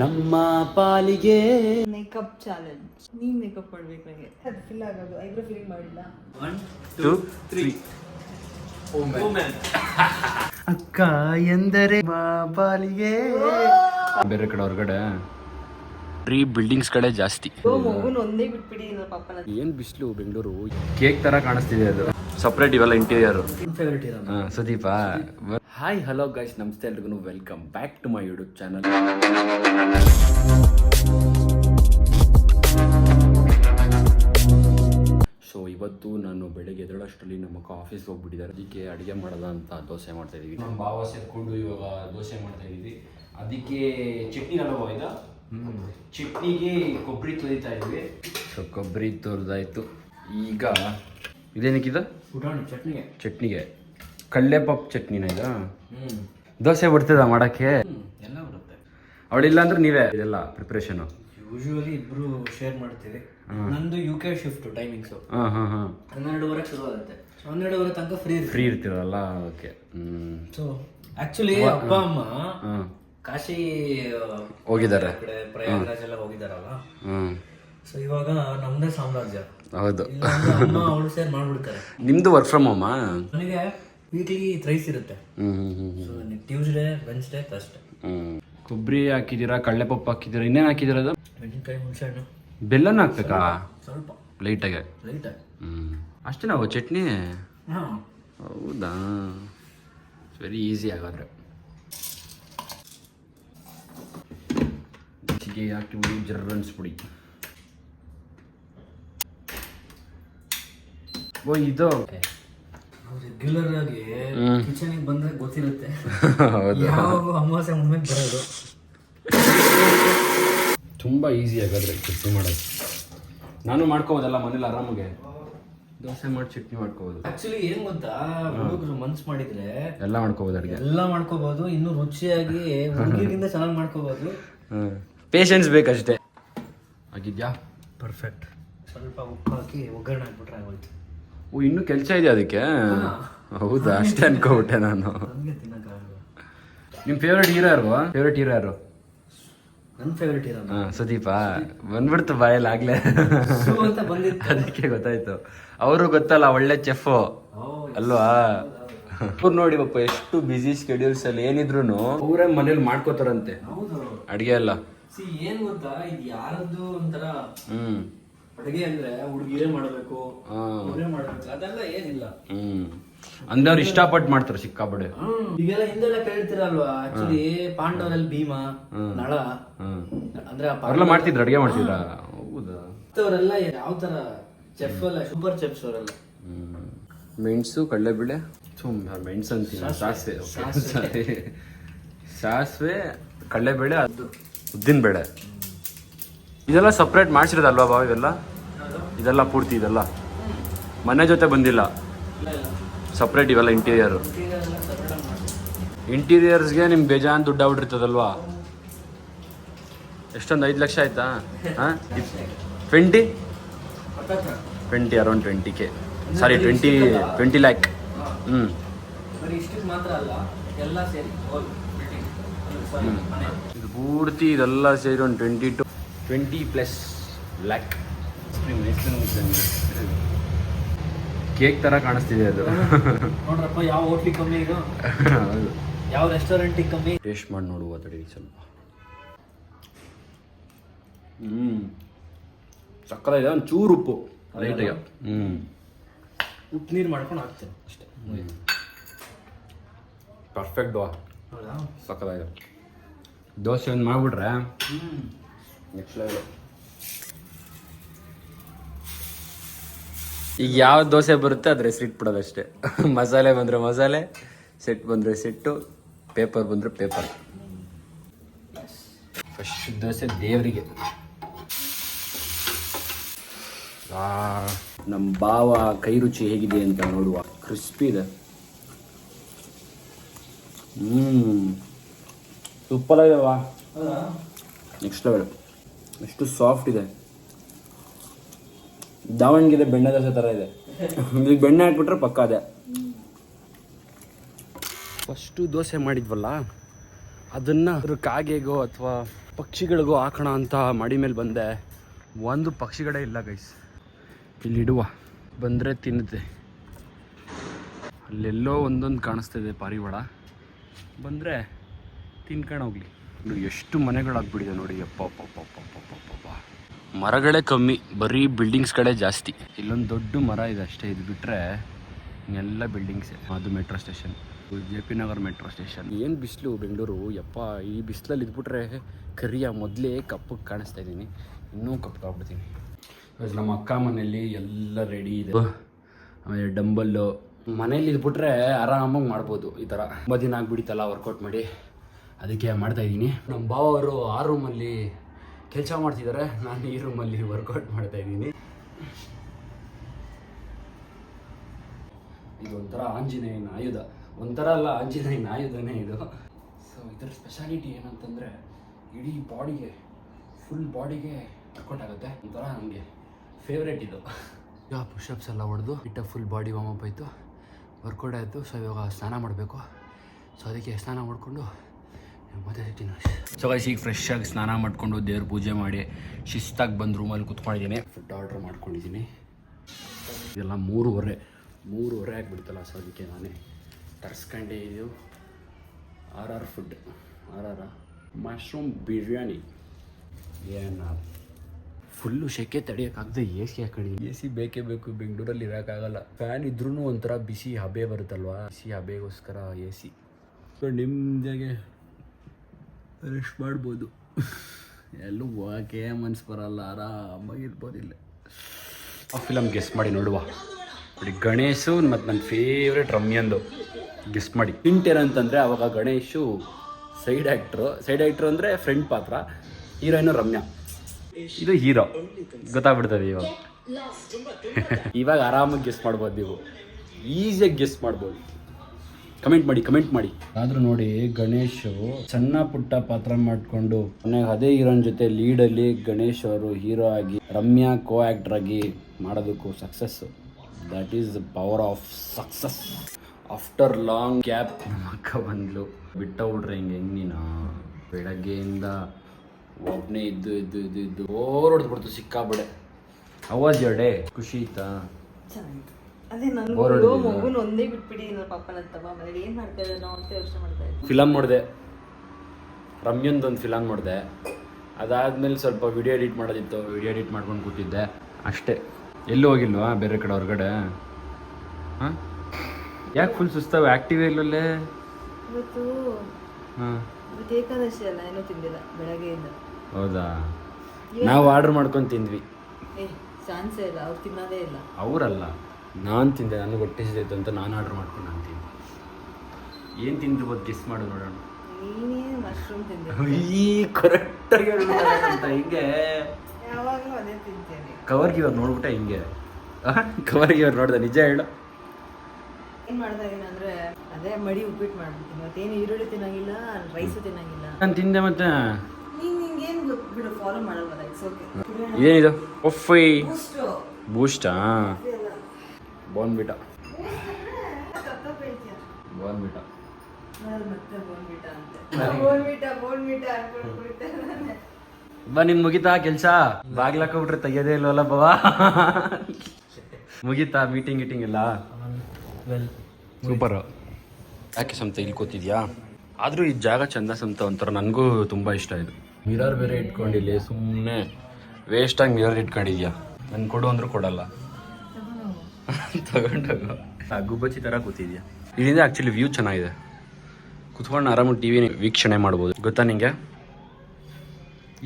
ನಮ್ಮ ಪಾಲಿಗೆ. Makeup challenge ನೀ ಮೇಕಪ್ ಮಾಡ್ಬೇಕು ನಂಗೆ ಅದು ಫಿಲ್ ಆಗೋದು. ಐಬ್ರೋ ಫಿಲ್ಲಿಂಗ್ ಮಾಡಿಲ್ಲ. ಟು ತ್ರೀ ಅಕ್ಕ ಎಂದರೆ ಪಾಲಿಗೆ. ಬೇರೆ ಕಡೆ ಹೊರಗಡೆ. ಟ್ರೀ ಬಿಲ್ಡಿಂಗ್ಸ್ ಕಡೆ ಜಾಸ್ತಿ. ಮಗುನ್ ಒಂದೇ ಬಿಟ್ಬಿಡಿ ಪಾಪನ. ಏನ್ ಬಿಸಿಲು ಬೆಂಗಳೂರು? ಕೇಕ್ ತರ ಕಾಣಿಸ್ತಿದೆ ಅದು. ಸಪ್ರೇಟ್ ಇವೆಲ್ಲ interior favourite Sudeep. Hi hello guys ನಮಸ್ತೆ ಎಲ್ರಿಗೂ. Welcome back to my YouTube channel so ಇವತ್ತು ನಾನು ಬೆಳಗ್ಗೆ ಎದುರಷ್ಟರಲ್ಲಿ ನಮ್ಮ ಅಕ್ಕ ಆಫೀಸ್ಗೆ ಹೋಗ್ಬಿಟ್ಟಿದ್ದಾರೆ. ಅದಕ್ಕೆ ಅಡುಗೆ ಮಾಡೋದ ಅಂತ ದೋಸೆ ಮಾಡ್ತಾ ಇದೀವಿ. ನಮ್ಮ ಭಾವ ಸೇರ್ಕೊಂಡು ಇವಾಗ ದೋಸೆ ಮಾಡ್ತಾ ಇದೀವಿ ಅದಕ್ಕೆ ಚಟ್ನಿ ಅಲ್ವಾ ಇದೆ? ಚಟ್ನಿಗೆ ಕೊಬ್ಬರಿ ತೊರಿತಾ ಇದ್ವಿ. ಸೊ ಕೊಬ್ಬರಿ ತೊರೆದಾಯ್ತು. ಈಗ ಇದೇನಕ್ಕಿದ? ಚಟ್ನಿಗೆ. ಚಟ್ನಿಗೆ. ಕಳ್ಳೆ ಪಪ್ ಚಟ್ನಿನ ಇದು? ಹ್ಮ್. ದೋಸೆ ಬಿಡ್ತದ ಮಾಡಕ್ಕೆ? ಎಲ್ಲ ಬರುತ್ತೆ. ಅವಳಿಲ್ಲ ಅಂದ್ರೆ ನೀವೇ ಇದೆಲ್ಲ ಪ್ರಿಪ್ರೇಷನ್ ಯೂಶುವಲಿ ಇಬ್ರು ಶೇರ್ ಮಾಡ್ತೀವಿ. ನಂದು ಯು ಕೆ ಶಿಫ್ಟ್ ಟೈಮಿಂಗ್ಸ್ ಹಾ ಹಾ ಹಾ. ಹನ್ನೆರಡುವರೆ ಶುರು ಆಗುತ್ತೆ ಸೊ ಹನ್ನೆರಡುವರೆ ತನಕ ಫ್ರೀ ಫ್ರೀ ಇರ್ತೀರಲ್ಲ? ಓಕೆ ಸೊ ಆಕ್ಚುಲಿ ಅಪ್ಪ ಅಮ್ಮ ಕಾಶಿ ಹೋಗಿದ್ದಾರೆ. ಕಡೆ ಪ್ರಯಾಗರಾಜ್ ಎಲ್ಲ ಹೋಗಿದಾರಲ್ಲ ಸೊ ಇವಾಗ ನಮ್ದೇ ಸಾಮ್ರಾಜ್ಯ. ಹೌದು. ಅಮ್ಮ ಅವಳು ಸೇರ್ ಮಾಡ್ಬಿಡ್ತಾರೆ. ನಿಮ್ದು ವರ್ಕ್ ಫ್ರಮ್ ಹೋಮಾ ನನಗೆ ವೀಕ್ಲಿ ಥ್ರೈಸ್ ಇರುತ್ತೆ. ಸೊ ಟ್ಯೂಸ್ಡೇ ವೆನ್ಸ್ಡೇ ಥರ್ಸ್ಡೇ ಕೊಬ್ಬರಿ ಹಾಕಿದ್ದೀರಾ ಕಳ್ಳೆಪಪ್ಪು ಹಾಕಿದ್ದೀರಾ ಇನ್ನೇನು ಹಾಕಿದ್ದೀರಾ ಅದು? ಮೆಣಸಿನ್ಕಾಯಿ ಹುಣಸೆಹಣ್ಣು. ಬೆಲ್ಲನೂ ಹಾಕ್ಬೇಕಾ? ಸ್ವಲ್ಪ. ಲೈಟಾಗೆ ಲೈಟಾಗಿ ಹ್ಞೂ ಅಷ್ಟೇ ನಾವು ಚಟ್ನಿ? ಹಾಂ. ಹೌದಾ? ವೆರಿ ಈಸಿ ಹಾಗಾದ್ರೆ. ಹಾಕಿ ಹಾಕಿಬಿಡಿ ಜರ್ರ ಪುಡಿ ಓ ಇದು. ರೆಗ್ಯುಲರ್ ಆಗಿ. ಕಿಚನಿಗೆ ಬಂದ್ರೆ ಗೊತ್ತಿರುತ್ತೆ. ಯಾವ ಅಮಾವಾಸ್ಯೆ ಮುಂದೆ ಬರೋದು. ತುಂಬ ಈಸಿ ಹಾಗಾದ್ರೆ ಚಟ್ನಿ ಮಾಡೋದು. ನಾನು ಮಾಡ್ಕೋಬೋದಲ್ಲ ಮನೇಲಿ ಆರಾಮಾಗೆ? ದೋಸೆ ಮಾಡಿ ಚಟ್ನಿ ಮಾಡ್ಕೋಬೋದು ಆಕ್ಚುಲಿ ಏನ್ ಗೊತ್ತಾ? ಹುಡುಗರು ಮನ್ಸ್ ಮಾಡಿದ್ರೆ ಎಲ್ಲ ಮಾಡ್ಕೋಬೋದು ಅಡುಗೆ. ಎಲ್ಲ ಮಾಡ್ಕೋಬಹುದು ಇನ್ನು ರುಚಿಯಾಗಿ ಹುಡುಗಿಗಿಂತ ಚೆನ್ನಾಗಿ ಮಾಡ್ಕೋಬಹುದು. ಹ್ಞೂ ಪೇಷನ್ಸ್ ಬೇಕಷ್ಟೇ. ಆಗಿದ್ಯಾ? ಪರ್ಫೆಕ್ಟ್ ಸ್ವಲ್ಪ ಉಪ್ಪು ಹಾಕಿ ಒಗ್ಗರಣೆ ಹಾಕ್ಬಿಟ್ರೆ ಆಗೋಯ್ತು. ಓ ಇನ್ನೂ ಕೆಲಸ ಇದೆ ಅದಕ್ಕೆ? ಹೌದಾ? ಅಷ್ಟೇ ಅನ್ಕೋಬಿಟ್ಟೆ ನಾನು. ನಿಮ್ಮ ಫೇವ್ರೆಟ್ ಹೀರೋ ಯಾರು? ಫೇವ್ರೆಟ್ ಹೀರೋ ಯಾರು? ನನ್ನ ಫೇವ್ರೆಟ್ ಹೀರೋ ಹಾಂ ಸುದೀಪ. ಬಂದ್ಬಿಡ್ತು ಬಾಯಲ್ಲಿ ಆಗ್ಲೇ. ಅದಕ್ಕೆ ಗೊತ್ತಾಯ್ತು. ಅವರು ಗೊತ್ತಲ್ಲ ಒಳ್ಳೆ ಚೆಫ್ ಅಲ್ವಾ? ಅವ್ರು ನೋಡಿ ಪಾಪ ಎಷ್ಟು ಬಿಸಿ ಸ್ಕೆಡ್ಯೂಲ್ಸ್ ಅಲ್ಲಿ ಏನಿದ್ರು ಅವರೇ ಮನೇಲಿ ಮಾಡ್ಕೋತಾರಂತೆ. ಅಡಿಗೆ ಎಲ್ಲ. ಏನ್ ಗೊತ್ತಾ? ಇದು ಯಾರದ್ದು ಒಂಥರ ಹ್ಮ್. ಅಡುಗೆ ಅಂದ್ರೆ ಹುಡುಗಿರೇ ಮಾಡಬೇಕು. ಅವರೇ ಮಾಡಬೇಕು ಅದೆಲ್ಲ ಏನಿಲ್ಲ. ಹ್ಮ್. ಅಂದ್ರೆ ಅವ್ರು ಇಷ್ಟಪಟ್ಟು ಮಾಡ್ತಾರೆ ಸಿಕ್ಕಾಪಡೆ ಈಗೆಲ್ಲ ಹಿಂದೆಲ್ಲ ಕೇಳ್ತಿರಲ್ವಾ? ಆಕ್ಚುಲಿ ಪಾಂಡವರಲ್ಲಿ ಭೀಮ ನಳ. ಹ್ಮ್. ಅಂದ್ರೆ ಆ ಅವ್ರೆಲ್ಲ ಮಾಡ್ತಿದ್ರು ಅಡಿಗೆ ಮಾಡ್ತಿದ್ರ? ಹೌದಾ? ಪಾಂಡವರೆಲ್ಲ ಯಾವ ತರ ಚೆಫ್ ಅಲ್ಲ ಸೂಪರ್ ಚೆಫ್ಸ್ ಅವರೆಲ್ಲ? ಹ್ಮ್. ಮೆಣಸು ಕಡಲೆಬೇಳೆ. ಬಿಳೆ ಮೆಣಸು ಅಂತೀನಿ ಸಾಸಿವೆ. ಸಾರಿ ಸಾಸಿವೆ. ಕಡಲೆಬೇಳೆ ಅದು ಉದ್ದಿನ ಬೇಳೆ ಇದೆಲ್ಲ ಸಪ್ರೇಟ್ ಮಾಡಿಸಿರೋದಲ್ವಾ ಬಾವ ಇವೆಲ್ಲ? ಇದೆಲ್ಲ ಪೂರ್ತಿ ಇದೆಲ್ಲ? ಮನೆ ಜೊತೆ ಬಂದಿಲ್ಲ. ಸಪ್ರೇಟ್ ಇವೆಲ್ಲ ಇಂಟೀರಿಯರು ಇಂಟೀರಿಯರ್ಸ್ಗೆ ನಿಮ್ಮ ಬೇಜಾನ್ ದುಡ್ಡು ಆಗ್ಬಿಟ್ಟಿರ್ತದಲ್ವಾ? ಎಷ್ಟೊಂದು ಐದು ಲಕ್ಷ ಆಯ್ತಾ? ಹಾಂ? Twenty twenty around twenty K sorry twenty twenty lakh ಹ್ಞೂ. ಇದು ಪೂರ್ತಿ ಇದೆಲ್ಲ ಸೇರಿ ಒಂದು twenty two twenty plus lakh. Cake ಥರ ಕಾಣಿಸ್ತಿದೆ ಅದು. ನೋಡ್ರಪ್ಪ ಯಾವ ಹೋಟ್ಲಿ ಕಮ್ಮಿ ಇದು? ಯಾವ ರೆಸ್ಟೋರೆಂಟಿಗೆ ಕಮ್ಮಿ? ಟೇಸ್ಟ್ ಮಾಡಿ ನೋಡುವ ತಡಿ ಸ್ವಲ್ಪ. ಹ್ಞೂ ಸಕ್ಕರೆ ಇದೆ ಒಂದು ಚೂರು ಉಪ್ಪು. ಲೈಟಾಗಿ ಹ್ಞೂ ಉಪ್ಪು ನೀರು ಮಾಡ್ಕೊಂಡು ಹಾಕ್ತೇನೆ ಅಷ್ಟೇ. ಪರ್ಫೆಕ್ಟ್ ದೋಸೆ ಇದೆ. ದೋಸೆ ಒಂದು ಮಾಡಿಬಿಟ್ರೆ? ಹ್ಮ್. ನೆಕ್ಸ್ಟ್ ಲೆವೆಲ್ ಈಗ ಯಾವ ದೋಸೆ ಬರುತ್ತೆ ಅದ್ರ ಹೆಸರು ಅಷ್ಟೇ. ಮಸಾಲೆ ಬಂದರೆ ಮಸಾಲೆ ಸೆಟ್ ಬಂದರೆ ಸೆಟ್ಟು ಪೇಪರ್ ಬಂದರೆ ಪೇಪರ್. ಫಸ್ಟ್ ದೋಸೆ ದೇವರಿಗೆ. ನಮ್ಮ ಭಾವ ಕೈ ರುಚಿ ಹೇಗಿದೆ ಅಂತ ನೋಡುವ. ಕ್ರಿಸ್ಪಿ ಇದೆ. ಹ್ಮ್. ಸೂಪರ್ ನೆಕ್ಸ್ಟ್ ಲೆವೆಲ್ ಎಷ್ಟು ಸಾಫ್ಟ್ ಇದೆ. ದಾವಣಗೆರೆ ಬೆಣ್ಣೆ ದೋಸೆ ಥರ ಇದೆ. ಇದಕ್ಕೆ ಬೆಣ್ಣೆ ಹಾಕ್ಬಿಟ್ರೆ ಪಕ್ಕ ಅದೇ. ಫಸ್ಟು ದೋಸೆ ಮಾಡಿದ್ವಲ್ಲ, ಅದನ್ನು ಅದ್ರ ಕಾಗೆಗೋ ಅಥವಾ ಪಕ್ಷಿಗಳಿಗೋ ಹಾಕೋಣ ಅಂತ ಮಾಡಿ ಮೇಲೆ ಬಂದೆ. ಒಂದು ಪಕ್ಷಿಗಳೇ ಇಲ್ಲ ಗೈಸ್ ಇಲ್ಲಿ ಇಡುವ. ಬಂದರೆ ತಿನ್ನುತ್ತೆ. ಅಲ್ಲೆಲ್ಲೋ ಒಂದೊಂದು ಕಾಣಿಸ್ತಾ ಇದೆ ಪಾರಿವಾಳ. ಬಂದರೆ ತಿನ್ಕೊಂಡು ಹೋಗ್ಲಿ. ಇದು ಎಷ್ಟು ಮನೆಗಳಾಗ್ಬಿಟ್ಟಿದೆ ನೋಡಿ ಅಪ್ಪ. ಮರಗಳೇ ಕಮ್ಮಿ ಬರೀ ಬಿಲ್ಡಿಂಗ್ಸ್ಗಳೇ ಜಾಸ್ತಿ. ಇಲ್ಲೊಂದು ದೊಡ್ಡ ಮರ ಇದೆ ಅಷ್ಟೇ ಇದು ಬಿಟ್ಟರೆ ಎಲ್ಲ ಬಿಲ್ಡಿಂಗ್ಸ್ ಅದು metro station J P Nagar metro station ಏನು ಬಿಸಿಲು ಬೆಂಗಳೂರು? ಯಪ್ಪ ಈ ಬಿಸಿಲಲ್ಲಿ ಇದ್ಬಿಟ್ರೆ ಕರಿಯ ಮೊದಲೇ ಕಪ್ಪಗೆ ಕಾಣಿಸ್ತಾ ಇದ್ದೀನಿ. ಇನ್ನೂ ಕಪ್ಪಾಗ್ಬಿಡ್ತೀನಿ ನಮ್ಮ ಅಕ್ಕ ಮನೆಯಲ್ಲಿ ಎಲ್ಲ ರೆಡಿ ಇದೆ. ಆಮೇಲೆ ಡಂಬಲ್ಲು ಮನೇಲಿ ಇದ್ಬಿಟ್ರೆ ಆರಾಮಾಗಿ ಮಾಡ್ಬೋದು ಈ ಥರ ತುಂಬ ದಿನ ಆಗಿಬಿಡಿತಲ್ಲ ವರ್ಕೌಟ್ ಮಾಡಿ. ಅದಕ್ಕೆ ಮಾಡ್ತಾ ಇದ್ದೀನಿ. ನಮ್ಮ ಅವರು ಆ ರೂಮಲ್ಲಿ ಕೆಲಸ ಮಾಡ್ತಿದ್ದಾರೆ ನಾನು ಈ ರೂಮಲ್ಲಿ ವರ್ಕೌಟ್ ಮಾಡ್ತಾ ಇದ್ದೀನಿ. ಇದು ಒಂಥರ ಆಂಜನೇಯನ ಆಯುಧ. ಒಂಥರ ಅಲ್ಲ ಆಂಜನೇಯನ ಆಯುಧನೇ ಇದು. ಸೊ ಇದರ ಸ್ಪೆಷಾಲಿಟಿ ಏನಂತಂದರೆ ಇಡೀ ಬಾಡಿಗೆ ಫುಲ್ ಬಾಡಿಗೆ ವರ್ಕೌಟ್ ಆಗುತ್ತೆ. ಒಂಥರ ನನಗೆ ಫೇವ್ರೇಟ್ ಇದು. ಈಗ ಪುಷಪ್ಸ್ ಎಲ್ಲ ಹೊಡೆದು ಇಟ್ಟ ಫುಲ್ ಬಾಡಿ ವಾಮಪ್ ಆಯಿತು. ವರ್ಕೌಟ್ ಆಯಿತು. ಸೊ ಇವಾಗ ಸ್ನಾನ ಮಾಡಬೇಕು. ಸೊ ಅದಕ್ಕೆ ಸ್ನಾನ ಮಾಡಿಕೊಂಡು ಸೊ ಗೈಸ್ ಈಗ ಫ್ರೆಶ್ ಆಗಿ ಸ್ನಾನ ಮಾಡಿಕೊಂಡು ದೇವ್ರ ಪೂಜೆ ಮಾಡಿ ಶಿಸ್ತಾಗಿ ಬಂದು ರೂಮಲ್ಲಿ ಕುತ್ಕೊಂಡಿದ್ದೀನಿ. ಫುಡ್ ಆರ್ಡ್ರ್ ಮಾಡ್ಕೊಂಡಿದ್ದೀನಿ. ಇದೆಲ್ಲ ಮೂರುವರೆ ಮೂರುವರೆ ಆಗಿಬಿಡ್ತಲ್ಲ ಸೊ ಅದಕ್ಕೆ ನಾನೇ ತರಿಸ್ಕೊಂಡೆ ಇದು R R food R R mushroom biryani ಏನು ಫುಲ್ಲು ಸೆಕೆ ತಡೆಯೋಕ್ಕಾಗದೆ ಎ ಸಿ ಹಾಕಣಿ ಎ ಸಿ ಬೇಕೇ ಬೇಕು ಬೆಂಗಳೂರಲ್ಲಿ ಇರೋಕ್ಕಾಗಲ್ಲ. ಫ್ಯಾನ್ ಇದ್ರೂ ಒಂಥರ ಬಿಸಿ ಹಬೆ ಬರುತ್ತಲ್ವಾ? ಬಿಸಿ ಹಬೆಗೋಸ್ಕರ ಎ ಸಿ ಸೊ ನಿಮ್ಮದಾಗೆ ರೆಸ್ಟ್ ಮಾಡ್ಬೋದು. ಎಲ್ಲೂ ಹೋಗೋಕ್ಕೆ ಮನ್ಸು ಬರಲ್ಲ ಆರಾಮಾಗಿರ್ಬೋದಿಲ್ಲ ಆ ಫಿಲಮ್ ಗೆಸ್ ಮಾಡಿ ನೋಡುವ. ನೋಡಿ ಗಣೇಶು ಮತ್ತು ನನ್ನ ಫೇವ್ರೆಟ್ ರಮ್ಯಂದು ಗೆಸ್ ಮಾಡಿ. ಹಿಂಟ್ ಏನಂತಂದರೆ ಅವಾಗ Ganesh side actor side actor ಅಂದರೆ ಫ್ರೆಂಡ್ ಪಾತ್ರ ಹೀರೋಯಿನು ರಮ್ಯಾ. ಇದು ಹೀರೋ ಗೊತ್ತಾಗ್ಬಿಡ್ತದೆ ಇವಾಗ. ಇವಾಗ ಆರಾಮಾಗಿ ಗೆಸ್ ಮಾಡ್ಬೋದು ನೀವು. ಈಸಿಯಾಗಿ ಗೆಸ್ ಮಾಡ್ಬೋದು. ಕಮೆಂಟ್ ಮಾಡಿ ಕಮೆಂಟ್ ಮಾಡಿ. ಆದ್ರೂ ನೋಡಿ ಗಣೇಶ್ ಸಣ್ಣ ಪುಟ್ಟ ಪಾತ್ರ ಮಾಡಿಕೊಂಡು ಕೊನೆಗೆ ಅದೇ ಹೀರೋನ್ ಜೊತೆ ಲೀಡ್ ಅಲ್ಲಿ ಗಣೇಶ್ ಅವರು ಹೀರೋ ಆಗಿ ರಮ್ಯಾ ಕೋ ಆಕ್ಟರ್ ಆಗಿ ಮಾಡೋದಕ್ಕೂ success that is the power of success after long gap ನಮ್ಮ ಅಕ್ಕ ಬಂದ್ಲು. ಬಿಟ್ಟ ಬಿಡ್ರೆ ಹಿಂಗೆ ಹೆಂಗ್ ನೀನ. ಬೆಳಗ್ಗೆಯಿಂದ ಒಬ್ಬನೇ ಇದ್ದು ಇದ್ದು ಇದ್ದು ಇದ್ದು ಓರ್ ಹೊಡೆದ್ಬಿಡ್ತು ಸಿಕ್ಕಾಬಿಡೆ ಅವಾಜ್ ಡೇ ಖುಷಿ ಆಯ್ತಾ ಚೆನ್ನಾಗಿತ್ತು. ಅದೇ ನನಗೂ ಮಗುನ ಒಂದೇ ಪಾಪನ ಮನೇಲಿ ಏನ್ ಮಾಡ್ತಾ ಇದ್ದಾರೆ ನಾವು ಅಂತ ಯೋಚನೆ ಮಾಡ್ತಾ ಇದ್ದೆ. ಫಿಲಮ್ ನೋಡಿದೆ. ರಮ್ಯಂದೊಂದು ಫಿಲಮ್ ನೋಡಿದೆ. ಅದಾದ್ಮೇಲೆ ಸ್ವಲ್ಪ ವಿಡಿಯೋ ಎಡಿಟ್ ಮಾಡೋದಿತ್ತು. ವಿಡಿಯೋ ಎಡಿಟ್ ಮಾಡ್ಕೊಂಡು ಕೂತಿದ್ದೆ. ಅಷ್ಟೇ. ಎಲ್ಲೂ ಹೋಗಿಲ್ವಾ? ಬೇರೆ ಕಡೆ ಹೊರಗಡೆ? ಹಾಂ? ಯಾಕೆ ಫುಲ್ ಸುಸ್ತಾವೆ? ಆಕ್ಟಿವ್ ಇಲ್ಲಲ್ಲೇ? ಇವತ್ತು ಹಾಂ. ಏಕಾದಶಿ ಅಲ್ಲ ಏನೂ ತಿಂದಿಲ್ಲ ಬೆಳಗ್ಗೆಯಿಂದ. ಹೌದಾ? ನಾವು ಆರ್ಡರ್ ಮಾಡ್ಕೊಂಡು ತಿಂದ್ವಿ. ಏ ಚಾನ್ಸೇ ಇಲ್ಲ ಅವ್ರು ತಿನ್ನೋದೇ ಇಲ್ಲ. ಅವರಲ್ಲ. ನಾನು ತಿಂದೆ ನನಗೆ ಹೊಟ್ಟೆ ಅಂತ ನಾನು ಆರ್ಡರ್ ಮಾಡ್ಕೊಂಡು ನಾನು ತಿಂದೆ. ಏನು ತಿಂದಿರ್ಬೋದು ಗೆಸ್ ಮಾಡು ನೋಡೋಣ? ನೀನೇ ಮಶ್ರೂಮ್ ತಿಂದೆ. ಈ ಕರೆಕ್ಟಾಗಿ ಅಂತ ಹಿಂಗೆ. ಯಾವಾಗಲೂ ಅದೇ ತಿಂತೇನೆ. ಕವರ್ಗೆ ಇವ್ರು ನೋಡ್ಬಿಟ್ಟೆ ಹಿಂಗೆ. ಕವರ್ಗೆ ಇವ್ರು ನೋಡ್ದೆ ನಿಜ ಹೇಳು. ಏನು ಮಾಡ್ತಾ ಇದೀನಿ ಅಂದ್ರೆ ಅದೇ ಮಡಿ ಉಪ್ಪಿಟ್ಟು ಮಾಡ್ಬಿಡ್ತೀನಿ. ಏನು ಈರುಳ್ಳಿ ತಿನ್ನಂಗಿಲ್ಲ ರೈಸು ತಿನ್ನಂಗಿಲ್ಲ. ನಾನು ತಿಂದೆ ಮತ್ತೆ. ಏನಿದು? ಒಫ್ಫೈ ಬೂಸ್ಟಾ ಬೋನ್ಬಿಟ ಬೋನ್ಬಿಟ ಬಾ ನಿನ್ ಮುಗಿತಾ ಕೆಲ್ಸ? ಬಾಗ್ಲಾಕೋಬಿಟ್ರೆ ತೆಗಿಯೋದೇ ಇಲ್ವಲ್ಲ ಬವಾ ಮುಗಿತಾ ಮೀಟಿಂಗ್ ಗೀಟಿಂಗ್ ಎಲ್ಲ? ವೆಲ್ ಸೂಪರ್ ಯಾಕೆ ಸಂತ ಇಲ್ಲಿ ಕೂತಿದ್ಯಾ ಆದರೂ ಈ ಜಾಗ ಚಂದ ಸಂತ ಒಂಥರ ನನಗೂ ತುಂಬ ಇಷ್ಟ ಇದು. ಮಿರರ್ ಬೇರೆ ಇಟ್ಕೊಂಡಿಲ್ಲ ಸುಮ್ಮನೆ ವೇಸ್ಟಾಗಿ ಮಿರರ್ ಇಟ್ಕೊಂಡಿದ್ಯಾ? ನನ್ ಕೊಡು ಅಂದ್ರೂ ಕೊಡಲ್ಲ. ತಗೊಂಡೋಗು. ಗುಬ್ಬಚ್ಚಿ ಥರ ಕೂತಿದ್ಯಾ? ಇಲ್ಲಿಂದ ಆ್ಯಕ್ಚುಲಿ ವ್ಯೂ ಚೆನ್ನಾಗಿದೆ. ಕುತ್ಕೊಂಡು ಆರಾಮಾಗಿ ಟಿವಿ ವೀಕ್ಷಣೆ ಮಾಡ್ಬೋದು. ಗೊತ್ತಾ ನಿಂಗೆ?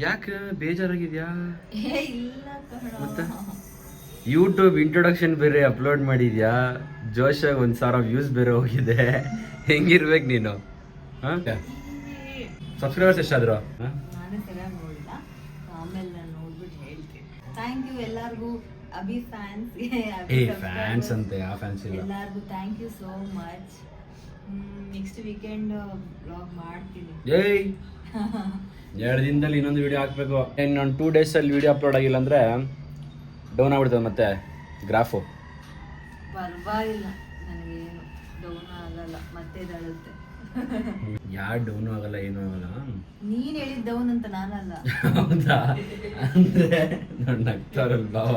ಯಾಕೆ ಬೇಜಾರಾಗಿದ್ಯಾ? ಏ ಇಲ್ಲ ಕಣ. ಮತ್ತೆ? ಯೂಟ್ಯೂಬ್ ಇಂಟ್ರೊಡಕ್ಷನ್ ಬೇರೆ ಅಪ್ಲೋಡ್ ಮಾಡಿದ್ಯಾ? ಜೋಶ್ ಒಂದು ಸಾವಿರ ವ್ಯೂಸ್ ಬೇರೆ ಹೋಗಿದೆ. ಹೆಂಗಿರ್ಬೇಕು ನೀನು? ಸಬ್ಸ್ಕ್ರೈಬರ್ಸ್ ಎಷ್ಟಾದ್ರು? ಆಮೇಲೆ ನೋಡ್ಬಿಟ್ಟು ಹೇಳ್ತೀನಿ. ಥ್ಯಾಂಕ್ ಯು ಎಲ್ಲರಿಗೂ ಅಭಿ ಫ್ಯಾನ್ಸ್ ಏ ಫ್ಯಾನ್ಸ್ ಅಂತೆ ಆ ಫ್ಯಾನ್ಸ್ ಇಲ್ಲ. ಎಲ್ಲರಿಗೂ thank you so much next weekend blog ಮಾಡ್ತೀನಿ. ಏಯ್! ಎರಡು ದಿನದಲ್ಲಿ ಇನ್ನೊಂದು ವಿಡಿಯೋ ಹಾಕ್ಬೇಕು. ಇನ್ನೊಂದು ಟೂ ಡೇಸಲ್ಲಿ ವಿಡಿಯೋ ಅಪ್ಲೋಡ್ ಆಗಿಲ್ಲ ಅಂದರೆ ಡೌನ್ ಆಗ್ಬಿಡ್ತದೆ ಮತ್ತೆ ಗ್ರಾಫು ಪರವಾಗಿಲ್ಲ ನನಗೇನು ಡೌನ್ ಆಗಲ್ಲ ಮತ್ತೆ ಇದಾಳುತ್ತೆ. ಯಾರು ಡೌನ್ ಆಗಲ್ಲ ಏನೂ ಆಗಲ್ಲ. ನೀನ್ ಹೇಳಿದ್ ಡೌನ್ ಅಂತ ನಾನಲ್ಲ. ಹೌದಾ? ಅಂದ್ರೆ ನನ್ನ ನಗ್ತಾರಲ್ ಬಾವ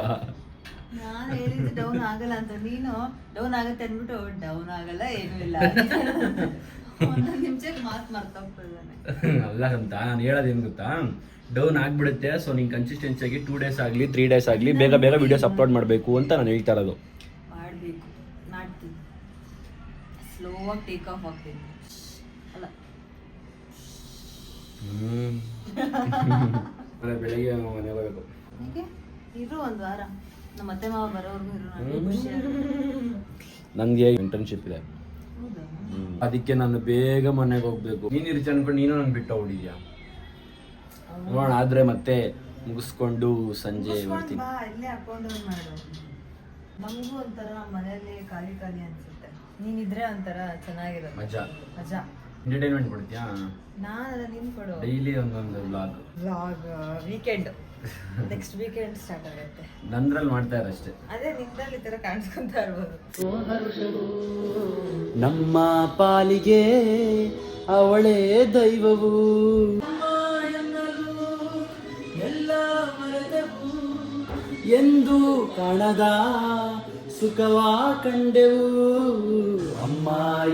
ನಾನು ಹೇಳಿದ್ದು ಡೌನ್ ಆಗಲ್ಲ ಅಂತ. ನೀನು ಡೌನ್ ಆಗತ್ತೆ ಅಂದ್ಬಿಟ್ಟು ಡೌನ್ ಆಗಲ್ಲ ಏನೂ ಇಲ್ಲ. ಒಂದೊಂದು ನಿಮಿಷಕ್ಕೆ ಮಾತು ಮರ್ತೋಗ್ತಿದ್ದಾನೆ ಅಲ್ಲ ಅಂತ ನಾನು ಹೇಳೋದೇನು ಗೊತ್ತಾ? ಡೌನ್ ಆಗ್ಬಿಡುತ್ತೆ ಸೊ ನಿಂಗೆ ಕನ್ಸಿಸ್ಟೆನ್ಸಿ ಆಗಿ ಟೂ ಡೇಸ್ ಆಗಲಿ ತ್ರೀ ಡೇಸ್ ಆಗಲಿ ಬೇಗ ಬೇಗ ವಿಡಿಯೋಸ್ ಅಪ್ಲೋಡ್ ಮಾಡಬೇಕು ಅಂತ ನಾನು ಹೇಳ್ತಾ ಇರೋದು. ಮಾಡಬೇಕು ಮಾಡ್ತೀನಿ. ಸ್ಲೋ ಆಗಿ ಟೇಕ್ ಆಫ್ ಆಗ್ತೀನಿ ಅಲ್ಲ ಆಮೇಲೆ ಬೆಳಿಗ್ಗೆ ಮನೆಗೆ ಹೋಗ್ಬೇಕು. ಹೀಗೆ? ಇರು ಒಂದು ವಾರ. ನಮ್ಮ ಅತ್ತೆ ಮಾವ ಬರೋವರೆಗೂ ಇರು ನನಗೆ ಖುಷಿ ನನಗೆ ಇಂಟರ್ನ್ಶಿಪ್ ಇದೆ. ಅದಕ್ಕೆ ನಾನು ಬೇಗ ಮನೆಗೆ ಹೋಗ್ಬೇಕು. ನೀನು ಇರ್ಚ ಅನ್ಕೊಂಡು ನೀನು ನಂಗೆ ಬಿಟ್ಟು ಹೋಗಿದ್ಯಾ ನೋಡೋಣ ಆದ್ರೆ ಮತ್ತೆ ಮುಗಿಸ್ಕೊಂಡು ಸಂಜೆ ಬರ್ತೀನಿ. ಮಾಡು. ನಮಗೂ ಒಂಥರ ಮನೆಯಲ್ಲಿ ಖಾಲಿ ಖಾಲಿ ಅನ್ಸುತ್ತೆ. ನೀನಿದ್ರೆ ಒಂಥರ ಚೆನ್ನಾಗಿರೋ ಮಜಾ. ಮಜಾ. ಎಂಟರ್ಟೈನ್ಮೆಂಟ್ ಕೊಡ್ತೀಯಾ? ನಾನು ನೀನ್ ಕೊಡು. ಡೈಲಿ ಒಂದೊಂದು vlog vlog weekend next weekend start ಆಗುತ್ತೆ. ನಂದ್ರಲ್ಲಿ ಮಾಡ್ತಾ ಅಷ್ಟೇ. ಅದೇ ನಿಂದಲ್ಲಿ ಈ ಥರ ಕಾಣಿಸ್ಕೊಂತ ಇರ್ಬೋದು. ನಮ್ಮ ಪಾಲಿಗೆ ಅವಳೇ ದೈವವು. ಎಂದು ಕಾಣದ ಸುಖವ ಕಂಡೆವು. ಅಮ್ಮ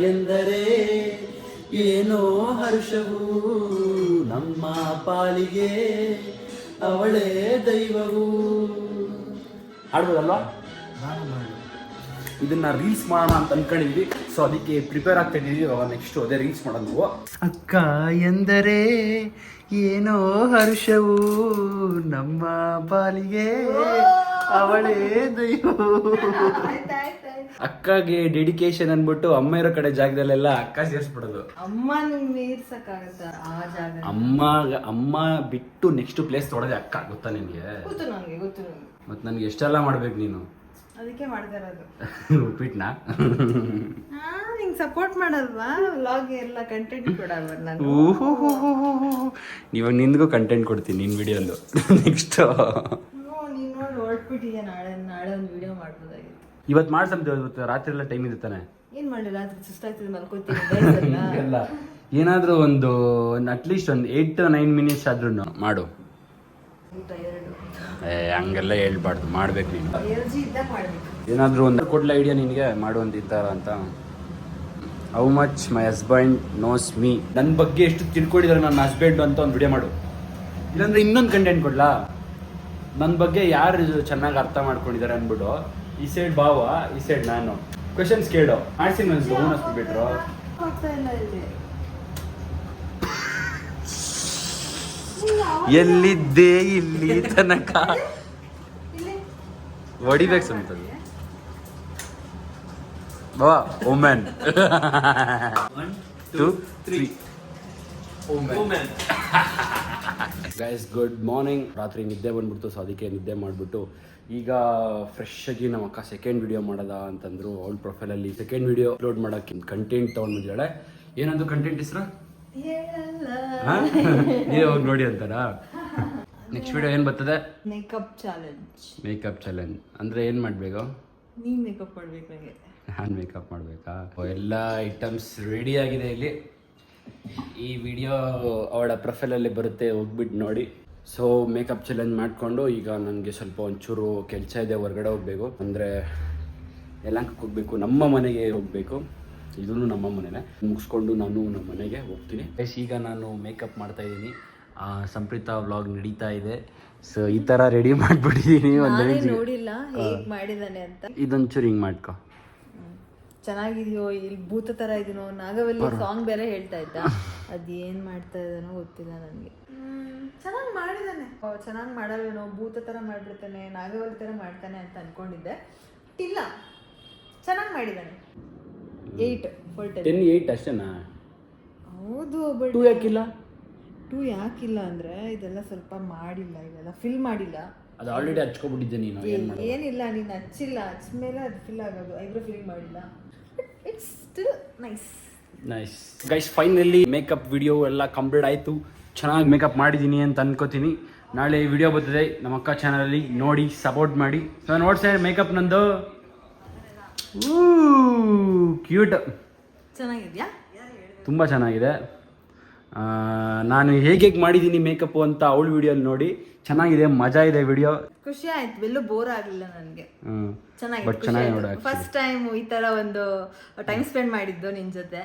ಎಂದರೆ ಏನೋ ಹರ್ಷವು ನಮ್ಮ ಪಾಲಿಗೆ ಅವಳೇ ದೈವವು. ಹಾಡ್ಬೋದಲ್ವಾ? ಇದನ್ನ ರೀಲ್ಸ್ ಮಾಡೋಣ ಅಂತ ಅನ್ಕೊಂಡಿದ್ವಿ. ಸೊ ಅದಕ್ಕೆ ಪ್ರಿಪೇರ್ ಆಗ್ತಾ ಇದೀವಿ ಅವಾಗ ನೆಕ್ಸ್ಟ್ ಅದೇ ರೀಲ್ಸ್ ಮಾಡೋದು ನಾವು. ಅಕ್ಕ ಎಂದರೆ ಏನೋ ಹರ್ಷವು ನಮ್ಮ ಬಾಲಿಗೆ ಅವಳೇ ದೈವ ಅಕ್ಕಗೆ ಡೆಡಿಕೇಶನ್ ಅನ್ಬಿಟ್ಟು ಅಮ್ಮ ಇರೋ ಕಡೆ ಜಾಗದಲ್ಲೆಲ್ಲ ಅಕ್ಕ ಸೇರಿಸ್ಬಿಡೋದು. ಅಮ್ಮ ನಿಂಗೆ ಮೀರ್ಸಕ್ಕಾಗತ್ತ ಆ ಜಾಗ ಅಮ್ಮ ಅಮ್ಮ ಬಿಟ್ಟು ನೆಕ್ಸ್ಟ್ ಪ್ಲೇಸ್ ತೊಡದೆ ಅಕ್ಕ ಗೊತ್ತಾ ನಿನಗೆ? ಗೊತ್ತು ನನಗೆ ಗೊತ್ತು ನನಗೆ ಮತ್ತು ನನಗೆ ಎಷ್ಟೆಲ್ಲ ಮಾಡ್ಬೇಕು ನೀನು? ಅದಕ್ಕೆ ಮಾಡ್ತಾ ಇರೋದು. ಉಪ್ಪಿಟ್ನಾ? ನಿಂಗೆ ಸಪೋರ್ಟ್ ಮಾಡಲ್ವಾ? ವ್ಲಾಗ್ ಎಲ್ಲ ಕಂಟೆಂಟ್ ಕೊಡಲ್ವಾ ನಾನು? ಇವಾಗ ನಿನ್ಗೂ ಕಂಟೆಂಟ್ ಕೊಡ್ತೀನಿ ನಿನ್ನ ವಿಡಿಯೋದು ನೆಕ್ಸ್ಟ್ ನೀನು ನೋಡಿ ಹೊರಟ್ಬಿಟ್ಟಿದ್ಯಾ ನಾಳೆ ನಾಳೆ ಒಂದು ವಿಡಿಯೋ ಮಾಡ್ಬೋದಾಗಿತ್ತು ಇವತ್ತು ಮಾಡ್ಸಂತ ಇವತ್ತು ರಾತ್ರಿ ಎಲ್ಲ ಟೈಮ್ ಇದೆ ತಾನೆ. ಏನ್ ಮಾಡಿಲ್ಲ ರಾತ್ರಿ ಸುಸ್ತಾಗ್ತಿದೆ ಮಲ್ಕೋತೀನಿ ಇಲ್ಲ. ಏನಾದರೂ ಒಂದು ಅಟ್ಲೀಸ್ಟ್ ಒಂದು ಏಯ್ಟ್ ಟು ನೈನ್ ಮಿನಿಟ್ಸ್ ಆದ್ರೂ ಮಾಡು. ಏ ಹಂಗೆಲ್ಲ ಹೇಳ್ಬಾರ್ದು. ಮಾಡ್ಬೇಕು ನೀನು. ಎನರ್ಜಿ ಇದ್ದಾಗ ಮಾಡ್ಬೇಕು. ಏನಾದರೂ ಒಂದು ಕೊಡ್ಲ ಐಡಿಯಾ ನಿನಗೆ? ಇದ್ದಾರ ಅಂತ. How much my husband knows me ನನ್ನ ಬಗ್ಗೆ ಎಷ್ಟು ತಿಳ್ಕೊಂಡಿದ್ದಾರೆ ನನ್ನ ಹಸ್ಬೆಂಡ್ ಅಂತ ಒಂದು ವಿಡಿಯೋ ಮಾಡು. ಇಲ್ಲಾಂದ್ರೆ ಇನ್ನೊಂದು ಕಂಟೆಂಟ್ ಕೊಡ್ಲಾ? ನನ್ನ ಬಗ್ಗೆ ಯಾರು ಚೆನ್ನಾಗಿ ಅರ್ಥ ಮಾಡ್ಕೊಂಡಿದ್ದಾರೆ ಅಂದ್ಬಿಟ್ಟು ಈ ಸೈಡ್ ಬಾವ ಈ ಸೈಡ್ ನಾನು. ಕ್ವಶನ್ಸ್ ಕೇಳು. ಆಡ್ಸಿನ ಅನ್ಸ್ತು ಓನ್ ಬಿಟ್ರು ಆಗ್ತಾ ಇಲ್ಲ ಇಲ್ಲಿ ಎಲ್ಲಿದ್ದೆ ಇಲ್ಲಿ ತನಕ? ಹೊಡಿಬೇಕು ಸಂತ ಬಾ Oman two three guys good morning ರಾತ್ರಿ ನಿದ್ದೆ ಬಂದ್ಬಿಡ್ತು ಸೊ ಅದಕ್ಕೆ ನಿದ್ದೆ ಮಾಡಿಬಿಟ್ಟು. ಈಗ ಫ್ರೆಶ್ ಆಗಿ ನಮ್ಮ ಅಕ್ಕ ಸೆಕೆಂಡ್ ವಿಡಿಯೋ ಮಾಡೋದ ಅಂತಂದ್ರು ಅವಳ ಪ್ರೊಫೈಲಲ್ಲಿ ಸೆಕೆಂಡ್ ವಿಡಿಯೋ ಅಪ್ಲೋಡ್ ಮಾಡೋಕೆ ಕಂಟೆಂಟ್ ತೊಗೊಂಡು ಬಂದಿದ್ದಾಳೆ. ಏನಂದು ಕಂಟೆಂಟ್ ಹೆಸರು? ನೀವು ಹೋಗಿ ನೋಡಿ ಅಂತಾರ? ನೆಕ್ಸ್ಟ್ ವಿಡಿಯೋ ಏನು ಬರ್ತದೆ? ಮೇಕಪ್ ಚಾಲೆಂಜ್ ಮೇಕಪ್ ಚಾಲೆಂಜ್ ಅಂದರೆ ಏನು ಮಾಡಬೇಕು? ನೀನ್ ಮೇಕಪ್ ಮಾಡ್ಬೇಕು ನನಗೆ ನಾನು ಮೇಕಪ್ ಮಾಡಬೇಕಾ? ಎಲ್ಲ ಐಟಮ್ಸ್ ರೆಡಿ ಆಗಿದೆ ಇಲ್ಲಿ. ಈ ವಿಡಿಯೋ ಅವಳ ಪ್ರೊಫೈಲಲ್ಲಿ ಬರುತ್ತೆ ಹೋಗ್ಬಿಟ್ಟು ನೋಡಿ. ಸೊ ಮೇಕಪ್ ಚಾಲೆಂಜ್ ಮಾಡಿಕೊಂಡು ಈಗ ನನಗೆ ಸ್ವಲ್ಪ ಒಂಚೂರು ಕೆಲಸ ಇದೆ ಹೊರಗಡೆ ಹೋಗಬೇಕು. ಅಂದರೆ ಯಲಂಕಕ್ಕೆ ಹೋಗಬೇಕು ನಮ್ಮ ಮನೆಗೆ ಹೋಗಬೇಕು. ಇದೂ ನಮ್ಮ ಮನೆನೇ. ಮುಗಿಸ್ಕೊಂಡು ನಾನು ನಮ್ಮ ಮನೆಗೆ ಹೋಗ್ತೀನಿ. ಎಸ್ ಈಗ ನಾನು ಮೇಕಪ್ ಮಾಡ್ತಾ ಇದ್ದೀನಿ. ಸಂಪ್ರೀತಾ ವ್ಲಾಗ್ ನಡೀತಾ ಇದೆ. ಸೊ ಈ ಥರ ರೆಡಿ ಮಾಡಿಬಿಟ್ಟಿದ್ದೀನಿ ಒಂದು ನೋಡಿಲ್ಲ ಮಾಡಿದ್ದಾನೆ ಅಂತ. ಇದೊಂಚೂರು ಹಿಂಗೆ ಮಾಡ್ಕೊ. ಚೆನ್ನಾಗಿದೆಯೋ ಇಲ್ಲಿ ಭೂತ ತರ ಇದೀನೋ ನಾಗವಲ್ಲಿ ಸಾಂಗ್ ಬೇರೆ ಹೇಳ್ತಾ ಇದ್ದ. ಅದೇನ್ ಮಾಡ್ತಾ ಇದ್ದಾನೋ ಗೊತ್ತಿಲ್ಲ ನನಗೆ ಚೆನ್ನಾಗಿ ಮಾಡಿದಾನೆ ಚೆನ್ನಾಗಿ ಮಾಡಲ್ವೇನೋ ಭೂತ ಥರ ಮಾಡ್ಬಿಡ್ತಾನೆ ನಾಗವಲ್ಲಿ ಥರ ಮಾಡ್ತಾನೆ ಅಂತ ಅಂದ್ಕೊಂಡಿದ್ದೆ ಇಲ್ಲ ಚೆನ್ನಾಗಿ ಮಾಡಿದ್ದಾನೆ. ಏಯ್ಟ್ ಫುಲ್ ಟೆನ್ ಏಯ್ಟ್ ಅಷ್ಟೇನಾ? ಹೌದು ಬಟ್ ಟೂ ಯಾಕಿಲ್ಲ? ಟೂ ಯಾಕಿಲ್ಲ ಅಂದರೆ ಇದೆಲ್ಲ ಸ್ವಲ್ಪ ಮಾಡಿಲ್ಲ ಇದೆಲ್ಲ ಫಿಲ್ ಮಾಡಿಲ್ಲ. ಅದು ಆಲ್ರೆಡಿ ಹಚ್ಕೊಬಿಟ್ಟಿದ್ದೆ ನೀನು ಏನಿಲ್ಲ ನೀನು ಹಚ್ಚಿಲ್ಲ ಹಚ್ಮೇಲೆ ಅದು ಫಿಲ್ ಆಗೋದು ಐಬ್ರೋ ಫಿಲ್ ಮಾಡಿಲ್ಲ. It's still nice nice guys finally makeup video ಎಲ್ಲ ಕಂಪ್ಲೀಟ್ ಆಯಿತು. ಚೆನ್ನಾಗಿ ಮೇಕಪ್ ಮಾಡಿದ್ದೀನಿ ಅಂತ ಅನ್ಕೋತೀನಿ. ನಾಳೆ ವಿಡಿಯೋ ಬರ್ತದೆ ನಮ್ಮ ಅಕ್ಕ ಚಾನಲಲ್ಲಿ ನೋಡಿ ಸಪೋರ್ಟ್ ಮಾಡಿ. ಸೊ ನೋಡ್ಸ ಮೇಕಪ್ ನಂದು. ಕ್ಯೂಟ್ ಚೆನ್ನಾಗಿದ್ಯಾ? ತುಂಬ ಚೆನ್ನಾಗಿದೆ. ನಾನು ಹೇಗೆ ಹೇಗೆ ಮಾಡಿದ್ದೀನಿ ಮೇಕಪ್ಪು ಅಂತ ಅವಳು ವಿಡಿಯೋಲಿ ನೋಡಿ. ಚೆನ್ನಾಗಿದೆ ಮಜಾ ಇದೆ ವಿಡಿಯೋ ಖುಷಿ ಆಯ್ತು ಎಲ್ಲೂ ಬೋರ್ ಆಗಲಿಲ್ಲ ನನಗೆ. ಬಟ್ ಚೆನ್ನಾಗಿ ನೋಡ ಚೆನ್ನಾಗಿ ಫಸ್ಟ್ ಟೈಮ್ ಈ ತರ ಒಂದು ಟೈಮ್ ಸ್ಪೆಂಡ್ ಮಾಡಿದ್ದು ನಿನ್ ಜೊತೆ.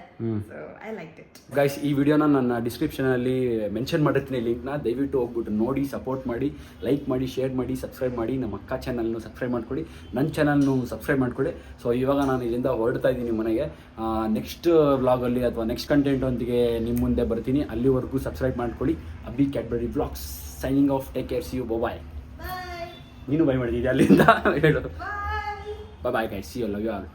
ಐ ಲೈಕ್ ಇಟ್ ಗೈಸ್ ಈ ವಿಡಿಯೋನ ನನ್ನ ಡಿಸ್ಕ್ರಿಪ್ಷನಲ್ಲಿ ಮೆನ್ಷನ್ ಮಾಡಿರ್ತೀನಿ ಲಿಂಕ್ನ ದಯವಿಟ್ಟು ಹೋಗ್ಬಿಟ್ಟು ನೋಡಿ ಸಪೋರ್ಟ್ ಮಾಡಿ ಲೈಕ್ ಮಾಡಿ ಶೇರ್ ಮಾಡಿ ಸಬ್ಸ್ಕ್ರೈಬ್ ಮಾಡಿ. ನಮ್ಮ ಅಕ್ಕ ಚಾನಲ್ನು ಸಬ್ಸ್ಕ್ರೈಬ್ ಮಾಡ್ಕೊಳ್ಳಿ ನನ್ನ ಚಾನಲ್ನು ಸಬ್ಸ್ಕ್ರೈಬ್ ಮಾಡ್ಕೊಳ್ಳಿ ಸೊ ಇವಾಗ ನಾನು ಇಲ್ಲಿಂದ ಹೊರಡ್ತಾ ಇದ್ದೀನಿ ಮನೆಗೆ. ನೆಕ್ಸ್ಟ್ ವ್ಲಾಗಲ್ಲಿ ಅಥವಾ ನೆಕ್ಸ್ಟ್ ಕಂಟೆಂಟ್ ಒಂದಿಗೆ ನಿಮ್ಮ ಮುಂದೆ ಬರ್ತೀನಿ. ಅಲ್ಲಿವರೆಗೂ ಸಬ್ಸ್ಕ್ರೈಬ್ ಮಾಡ್ಕೊಳ್ಳಿ Abbi Cadbury blogs signing off take care see you bye ನೀನು ಬೈ ಮಾಡಿದ್ದೀಯ ಅಲ್ಲಿಂದ ಹೇಳು. Bye bye guys see you love you all